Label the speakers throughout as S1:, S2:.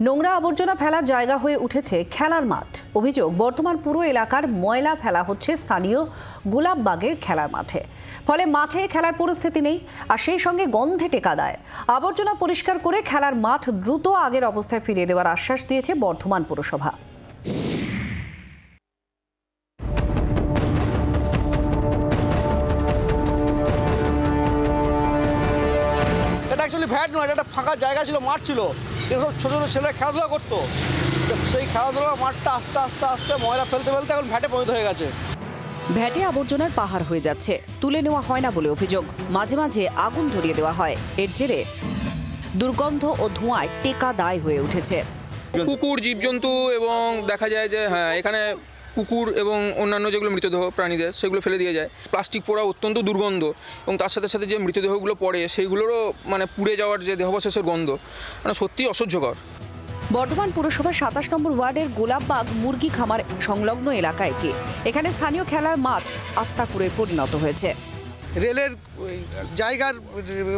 S1: নোংরা আবর্জনা ফেলার জায়গা হয়ে উঠেছে খেলার মাঠ। অভিযোগ, বর্তমান পুরো এলাকার ময়লা ফেলা হচ্ছে স্থানীয় গোলাপবাগের খেলার মাঠে। ফলে মাঠে খেলার পরিস্থিতি নেই, আর সেই সঙ্গে গন্ধে টেকা দেয়। আবর্জনা পরিষ্কার করে খেলার মাঠ দ্রুত আগের অবস্থায় ফিরিয়ে দেওয়ার আশ্বাস দিয়েছে বর্ধমান পুরসভা।
S2: এটা অ্যাকচুয়ালি ভ্যাট নয়, এটা একটা ফাঁকা জায়গা ছিল, মাঠ ছিল। এসব ছোটো ছোটো ছেলে খেলাধুলা করতো। সেই খেলাধুলা মাঠটা আস্তে আস্তে আস্তে ময়লা ফেলতে ফেলতে এখন ভ্যাটে পরিণত হয়ে গেছে।
S1: ভ্যাটে আবর্জনার পাহাড় হয়ে যাচ্ছে। তুলে নেওয়া হয় না বলে অভিযোগ। মাঝে মাঝে আগুন ধরিয়ে দেওয়া হয়। এর জেরে দুর্গন্ধ ও ধোঁয়ায় টেকা দায় হয়ে উঠেছে।
S3: কুকুর জীবজন্তু এবং দেখা যায় যে হ্যাঁ এখানে কুকুর এবং অন্যান্য যেগুলো মৃতদেহ প্রাণীদের সেগুলো ফেলে দিয়ে যায়। প্লাস্টিক পোড়া অত্যন্ত দুর্গন্ধ এবং তার সাথে সাথে যে মৃতদেহগুলো পড়ে সেইগুলোরও মানে পুড়ে যাওয়ার যে দেহাবশেষের গন্ধ মানে সত্যিই অসহ্যকর।
S1: বর্ধমান পুরসভার সাতাশ নম্বর ওয়ার্ডের গোলাপবাগ মুরগি খামার সংলগ্ন এলাকা এটি। এখানে স্থানীয় খেলার মাঠ আস্তাকুড়ে পরিণত হয়েছে।
S4: রেলের ওই জায়গার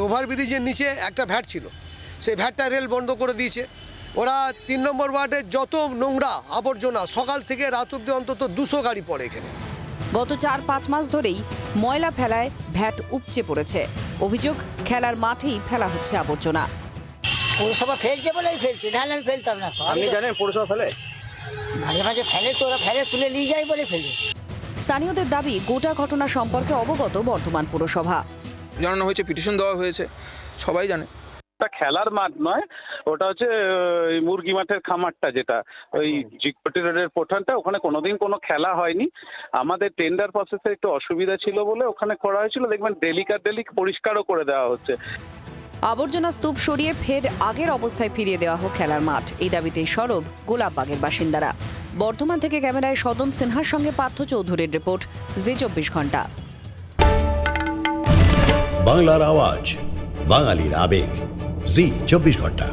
S4: ওভারব্রিজের নিচে একটা ভ্যাট ছিল। সেই ভ্যাটটা রেল বন্ধ করে দিয়েছে। ওরা তিন নম্বর ওয়ার্ডে যত নোংরা আবর্জনা সকাল থেকে রাত অব্দি অন্তত দুশো গাড়ি পড়ে এখানে।
S1: গত চার পাঁচ মাস ধরেই ময়লা ফেলায় ভ্যাট উপচে পড়েছে। অভিযোগ খেলার মাঠেই ফেলা হচ্ছে আবর্জনা।
S5: পৌরসভা ফেলছে বলেই ফেলছে নাহলে আমি ফেলতাম না।
S2: আপনি জানেন পৌরসভা ফেলে।
S5: মাঝে মাঝে ফেলে তো ওরা ফেলে তুলে নিয়ে যায় বলে ফেলে।
S1: স্থানীয়দের দাবি গোটা ঘটনা সম্পর্কে অবগত বর্ধমান পুরসভা।
S3: জানানো হয়েছে পিটিশন দেওয়া হয়েছে সবাই জানে।
S6: খেলার মাঠ নয় ওটা হচ্ছে ওই মুরগি মাঠের খামারটা যেটা ওই জিকপটি রোডের পোঠানটা ওখানে কোনোদিন কোনো খেলা হয়নি। আমাদের টেন্ডার প্রসেসে একটু অসুবিধা ছিল বলে ওখানে করা হয়েছিল দেখবেন ডেলিকার ডেলিক পরিষ্কারও করে দেওয়া হচ্ছে।
S1: আবর্জনা স্তূপ সরিয়ে ফের আগের অবস্থায় ফিরিয়ে দেওয়া হোক খেলার মাঠ। এই দাবিতেই সরব গোলাপবাগের বাসিন্দারা। বর্ধমান থেকে ক্যামেরায় সদন সিনহার সঙ্গে পার্থ চৌধুরীর রিপোর্ট জি চব্বিশ ঘণ্টা।
S7: বাংলার আওয়াজ বাঙালির আবেগ জি চব্বিশ ঘণ্টা।